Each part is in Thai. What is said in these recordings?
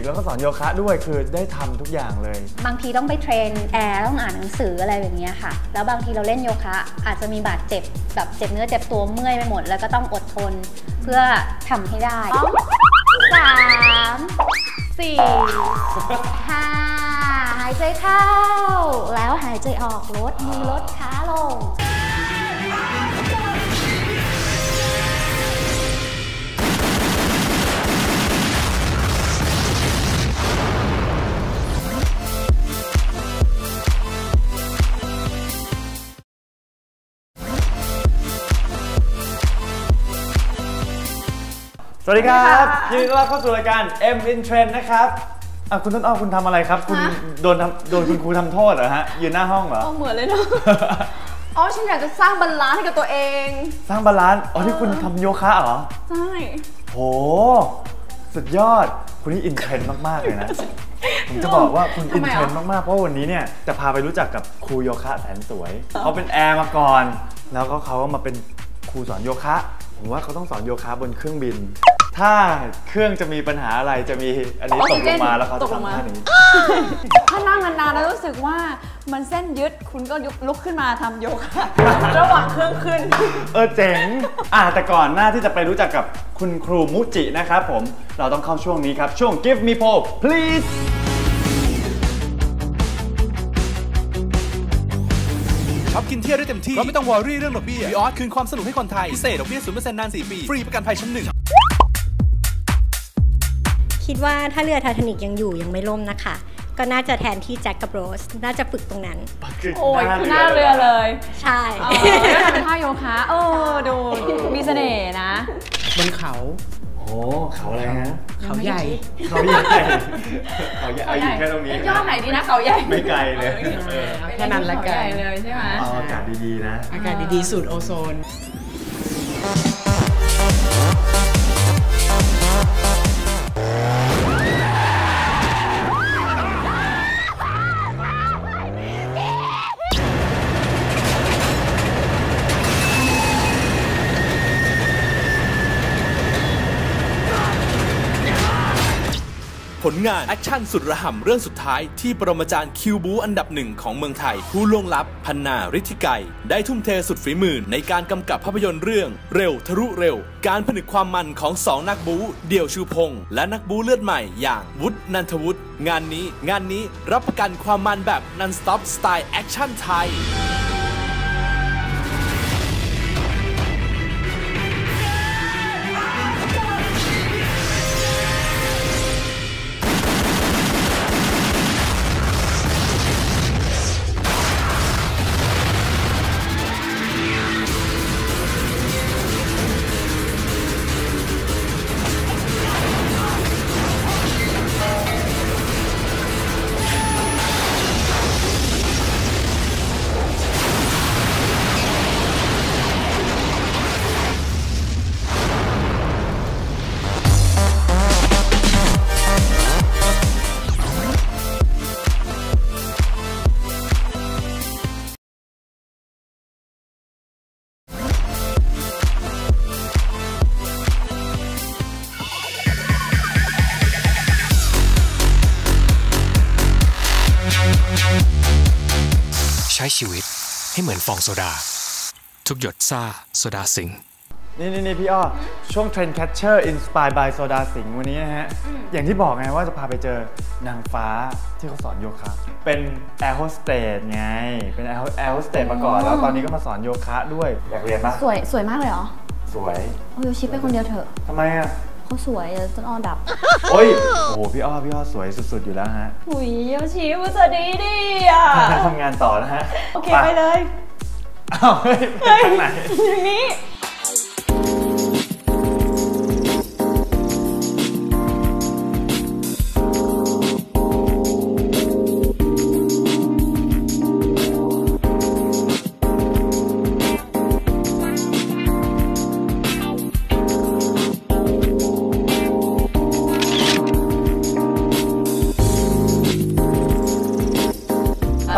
ีกแล้วก็สอนโยคะด้วยคือได้ทำทุกอย่างเลย บางทีต้องไปเทรนแอร์ต้องอ่านหนังสืออะไรแบบเนี้ยค่ะ แล้วบางทีเราเล่นโยคะอาจจะมีบาดเจ็บแบบเจ็บเนื้อเจ็บตัวเมื่อยไปหมด แล้วก็ต้องอดทนเพื่อทำให้ได้สามสี่ห้าหายใจเข้า แล้วหายใจออกลดมือลดขาลง วัสดีครับสวัสดีค่ะยินดีต้อนรับเข้าสู่รายการ M in Trend นะครับอะคุณต้นอ้อคุณทำอะไรครับ คุณฮะ โดนทำโดนคุณครูทำโทษเหรอฮะยืนหน้าห้องเหรออ๋อเหมือนเลยเนาะ อ๋อฉันอยากจะสร้างบาลานซ์ให้กับตัวเอง สร้างบาลานซ์อ๋อที่คุณทำโยคะเหรอใช่ โห สุดยอดคุณนี่อินเทรนด์มาก ๆ เลยนะ ผมจะบอกว่าคุณอินเทรนด์มาก ๆ เพราะวันนี้เนี่ยจะพาไปรู้จักกับครูโยคะแสนสวยเขาเป็นแอร์มาก่อน แล้วก็เขาก็มาเป็นครูสอนโยคะ ผมว่าเขาต้องสอนโยคะบนเครื่องบิน ถ้าเครื่องจะมีปัญหาอะไรจะมีอันนี้ตกลงมาแล้วเขาจะทำท่านี้ถ้านั่งนานๆแล้วรู้สึกว่ามันเส้นยึดคุณก็ยุกลุกขึ้นมาทำโยคะระหว่างเครื่องขึ้น เออเจ๋งอะแต่ก่อนหน้าที่จะไปรู้จักกับคุณครูมุจินะครับผมเราต้องเข้าช่วงนี้ครับช่วง Give me pole please ช็อปกินเที่ยวได้เต็มที่เพราะไม่ต้องวอรี่เรื่องดอกเบี้ยวีออสคืนความสนุกให้คนไทย พิเศษดอกเบี้ยศูนย์เปอร์เซ็นต์นาน 4 ปี ฟรีประกันภัยชั้นหนึ่ง คิดว่าถ้าเรือไททานิกยังอยู่ยังไม่ล่มนะคะ ก็น่าจะแทนที่แจ็คกับโรส น่าจะฝึกตรงนั้น โอ้ยคือหน้าเรือเลย ใช่เออทำท่าโยคะเออดูมีเสน่ห์นะ บนเขาโอ้เขาอะไรฮะเขาใหญ่ เขาใหญ่ เขาใหญ่เอาอยู่แค่ตรงนี้ยอดไหนดีนะเขาใหญ่ ไม่ไกลเลยเออเอาแค่นั้นละกันเขาใหญ่เลยใช่ไหมเอาอากาศดีๆนะ อากาศดีๆสูตรโอโซน ผลงานแอคชั่นสุดระห่ำเรื่องสุดท้ายที่ปรมาจารย์คิวบูอันดับหนึ่งของเมืองไทย ผู้ล่วงลับพันนาฤทธิไกรได้ทุ่มเทสุดฝีมือในการกำกับภาพยนตร์เรื่อง เร็วทะลุเร็ว การผนึกความมันของสองนักบูเดี่ยวชูพงษ์และนักบูเลือดใหม่อย่างวุฒินันทวุฒิงานนี้งานนี้รับประกันความมันแบบนันสต็อปสไตล์แอคชั่นไทย ช้ชีวิตให้เหมือนฟองโซดา ทุกหยดซ่าโซดาสิงห์นี่นี่นี่พี่อ้อ ช่วง Trend Catcher Inspired by Soda Sing วันนี้นะฮะ อย่างที่บอกไงว่าจะพาไปเจอนางฟ้าที่เขาสอนโยคะเป็นแอร์โฮสเตสไง เป็นแอร์โฮสเตสมาก่อน แล้วตอนนี้ก็มาสอนโยคะด้วย อยากเรียนปะสวยสวยมากเลยเหรอ สวยโอ้ยชิปไปคนเดียวเถอะทำไมอะ เขาสวยเดี๋ยวต้นอ้อดับ โอ้ย โอ้โห พี่อ้อ พี่อ้อสวยสุดๆ อยู่แล้วฮะหุยโยชิวจะดีดีอะทำงานต่อนะฮะ โอเค ไปเลย อ้าว เฮ้ยไปทางไหนอย่างนี้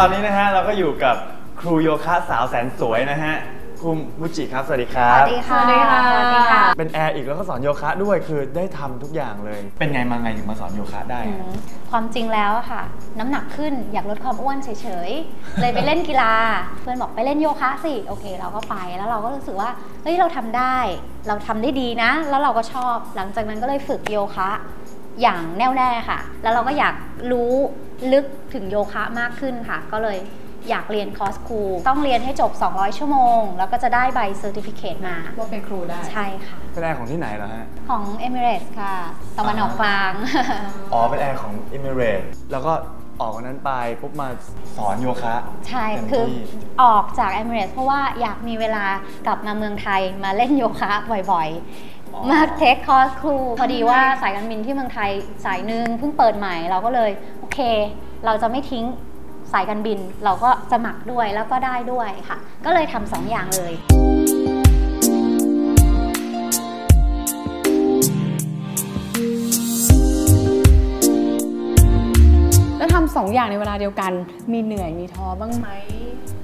อนนี้นะฮะเราก็อยู่กับครูโยคะสาวแสนสวยนะฮะครูมูจิครับ สวัสดีครัสบวัสดีค่ะสวัสดีค่ะ สวัสดีค่ะ เป็นแอร์อีกแล้วก็สอนโยคะด้วยคือได้ทำทุกอย่างเลย เป็นไงมาไงถึงมาสอนโยคะได้อือะมความจริงแล้วอะค่ะ น้ำหนักขึ้นอยากลดความอ้วนเฉยๆ เลยไปเล่นกีฬา เพื่อนบอกไปเล่นโยคะสิโอเค เราก็ไปแล้วเราก็รู้สึกว่าเฮ้ยเราทำได้ เราทำได้ดีนะ แล้วเราก็ชอบหลังจากนั้นก็เลยฝึกโยคะ อย่างแน่วแน่ค่ะ แล้วเราก็อยากรู้ลึกถึงโยคะมากขึ้นค่ะ ก็เลยอยากเรียนคอร์สครูต้องเรียนให้จบ 200 ชั่วโมง แล้วก็จะได้ใบเซอร์ติฟิเคตมาว่าเป็นครูได้ ใช่ค่ะ เป็นแอร์ของที่ไหนเหรอฮะ ของ Emirates ค่ะตะวันออกกลาง อ๋อ เป็นแอร์ของ e m i r a t e แล้วก็ออกวันนั้นไปปุ๊บมาสอนโยคะ ใช่เต็มคือที่ออกจาก Emirates เพราะว่าอยากมีเวลากลับมาเมืองไทยมาเล่นโยคะบ่อยอ๋อๆ มาเทคคอร์สครูพอดีว่าสายการบินที่เมืองไทยสายหนึ่งเพิ่งเปิดใหม่เราก็เลยโอเค เราจะไม่ทิ้งสายการบิน เราก็สมัครด้วยแล้วก็ได้ด้วยค่ะ ก็เลยทำสองอย่างเลยำสองอย่างในเวลาเดียวกัน มีเหนื่อยมีท้อบ้างไหม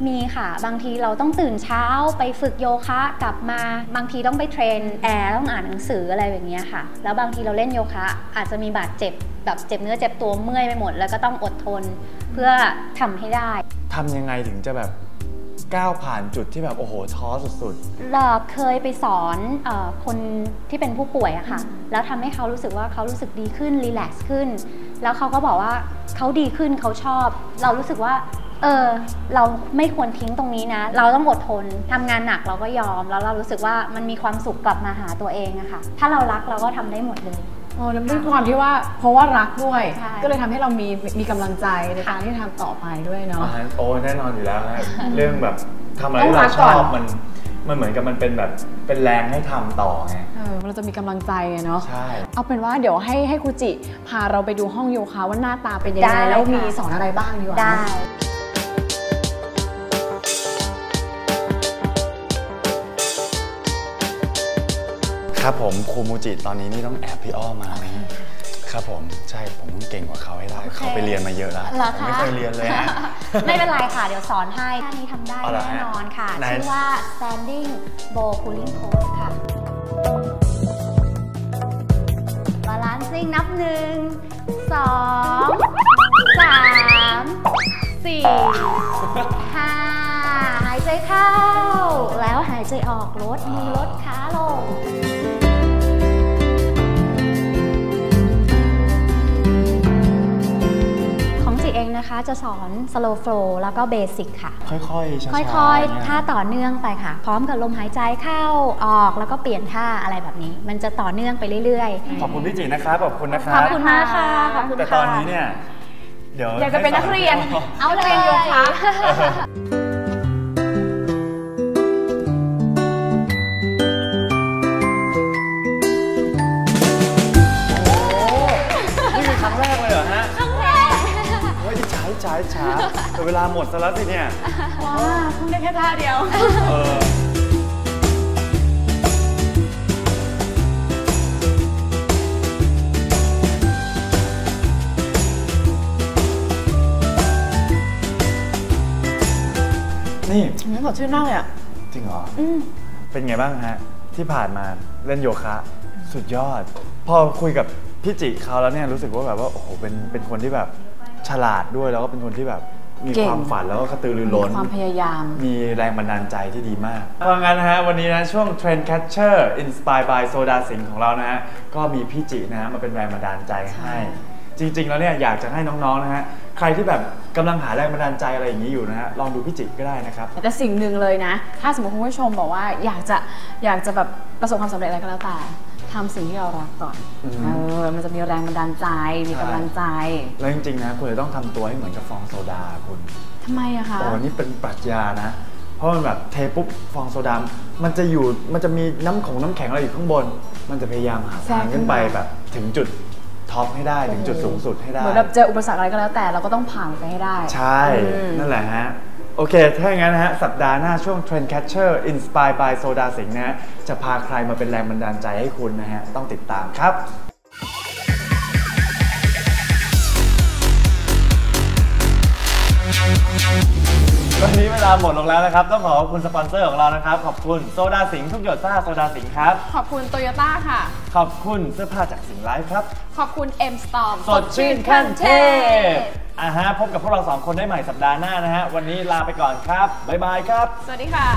มีค่ะ บางทีเราต้องตื่นเช้าไปฝึกโยคะกลับมา บางทีต้องไปเทรนแอร์ต้องอ่านหนังสืออะไรแบบเนี้ยค่ะ แล้วบางทีเราเล่นโยคะ อาจจะมีบาดเจ็บแบบเจ็บเนื้อเจ็บตัวเมื่อยไปหมด แล้วก็ต้องอดทนเพื่อทำให้ได้ทำยังไงถึงจะแบบก้าวผ่านจุดที่แบบโอ้โหท้อสุดเราเคยไปสอนเออคนที่เป็นผู้ป่วยอะค่ะ แล้วทำให้เขารู้สึกว่าเขารู้สึกดีขึ้นรีแลกซ์ขึ้น แล้วเขาก็บอกว่าเขาดีขึ้นเขาชอบ เรารู้สึกว่า เออ เราไม่ควรทิ้งตรงนี้นะ เราต้องอดทนทำงานหนักเราก็ยอม แล้วเรารู้สึกว่ามันมีความสุขกลับมาหาตัวเองอะค่ะ ถ้าเรารักเราก็ทำได้หมดเลยอ๋อแล้วด้วยความที่ว่าเพราะว่ารักด้วยใช่ก็เลยทำให้เรามีมีกำลังใจในการที่ทำต่อไปด้วยๆเนาะอ่าโอ้แน่นอนอยู่แล้วฮะเรื่องแบบทำอะไรต้องที่รัเรากชก่อนอบมันมันเหมือนกับมันเป็นแบบเป็นแรงให้ทำต่อไง เออเราจะมีกำลังใจอะเนาะใช่เอาเป็นว่าเดี๋ยวให้ให้ครูจิพาเราไปดูห้องโยคะว่าหน้าตาเป็นยังได้ไงแล้วค่ะมีสอนอะไรบ้างดีกว่าได้ครับผมครูมูจิตอนนี้นี่ต้องแอบพี่อ้อมานะฮะครับผมใช่ผมต้องเก่งกว่าเขาให้ได้โอเคเขาไปเรียนมาเยอะแล้วเหรอผมคะไม่เคยเรียนเลยฮะไม่เป็นไรค่ะ เดี๋ยวสอนให้ท่านี้ทำได้เอาเหรอฮะแน่นอนค่ะไหนชื่อว่า standing bow pulling pose ค่ะ นิ่งนับหนึ่งสองสามสี่ห้าหายใจเข้า แล้วหายใจออกลดมือลดขาลง เองนะคะจะสอน slow flow แล้วก็ basic ค่ะ ค่อยๆช้าๆค่อยๆเนี่ท่าต่อเนื่องไปค่ะ พร้อมกับลมหายใจเข้าออกแล้วก็เปลี่ยนท่าอะไรแบบนี้ มันจะต่อเนื่องไปเรื่อยขอบคุณพี่จินะครับขอบคุณนะคๆขรัอบบคุณมากค่ะขอบคุณแต่ค่ะตอนนี้เนี่ยเดี๋ยวอยากจะเป็นนักเรียนให้สอเอาเลยเรียนโยคะ ช้าช้าช้าแต่เวลาหมดซะแล้วสิเนี่ยว้าเพิ่งได้แค่ท่าเดียวเออนี่สดชื่นมากเลยอะ จริงเหรออืมเป็นไงบ้างฮะ ที่ผ่านมาเล่นโยคะ สุดยอด พอคุยกับพี่จิเขาแล้วเนี่ยรู้สึกว่าแบบว่าโอ้โหเป็นเป็นคนที่แบบ ฉลาดด้วยแล้วก็เป็นคนที่แบบมีเก่ง ความฝันแล้วก็กระตือรือร้น ความพยายาม มีแรงบันดาลใจที่ดีมากเพราะงั้นนะฮะ วันนี้นะช่วง Trend Catcher Inspire by Soda Singh ของเรานะฮะ ก็มีพี่จินะฮะมาเป็นแรงบันดาลใจให้ จริง ๆ แล้วเนี่ยอยากจะให้น้อง ๆ นะฮะ ใครที่แบบกำลังหาแรงบันดาลใจอะไรอย่างนี้อยู่นะฮะ ลองดูพี่จิก็ได้นะครับ แต่สิ่งหนึ่งเลยนะ ถ้าสมมติคุณผู้ชมบอกว่าอยากจะอยากจะแบบประสบความสำเร็จอะไรก็แล้วแต่ ทำสิ่งที่เรารักก่อนอืมเออ มันจะมีแรงบันดาลใจ มีกำลังใจ แล้วจริงๆนะคุณจะต้องทำตัวให้เหมือนกับฟองโซดาคุณทำไมอะคะ โอ้นี่เป็นปรัชญานะ เพราะมันแบบเทปุ๊บฟองโซดา มันจะอยู่ มันจะมีน้ำของน้ำแข็งอะไรอยู่ข้างบน มันจะพยายามหาทางขึ้นไปแบบถึงจุดท็อปให้ได้ถึงจุดสูงสุดให้ได้ เหมือนแบบเจออุปสรรคอะไรก็แล้วแต่เราก็ต้องผ่านไปให้ได้ ใช่อืมนั่นแหละฮะ โอเค ถ้าอย่างนั้นนะฮะ สัปดาห์หน้าช่วง Trend Catcher Inspired by Soda Singh นะฮะ จะพาใครมาเป็นแรงบันดาลใจให้คุณนะฮะ ต้องติดตามครับ วันนี้เวลาหมดลงแล้วนะครับ ต้องขอขอบคุณสปอนเซอร์ของเรานะครับ ขอบคุณโซดาสิงห์ทุกหยดซ่าโซดาสิงห์ครับ ขอบคุณโตโยต้าค่ะ ขอบคุณเสื้อผ้าจากสิงห์ไลฟ์ครับ ขอบคุณ M Storm สดชื่นขั้นเทพอ่าฮะ พบกับพวกเราสองคนได้ใหม่สัปดาห์หน้านะฮะ วันนี้ลาไปก่อนครับ บ๊ายบายครับ สวัสดีค่ะ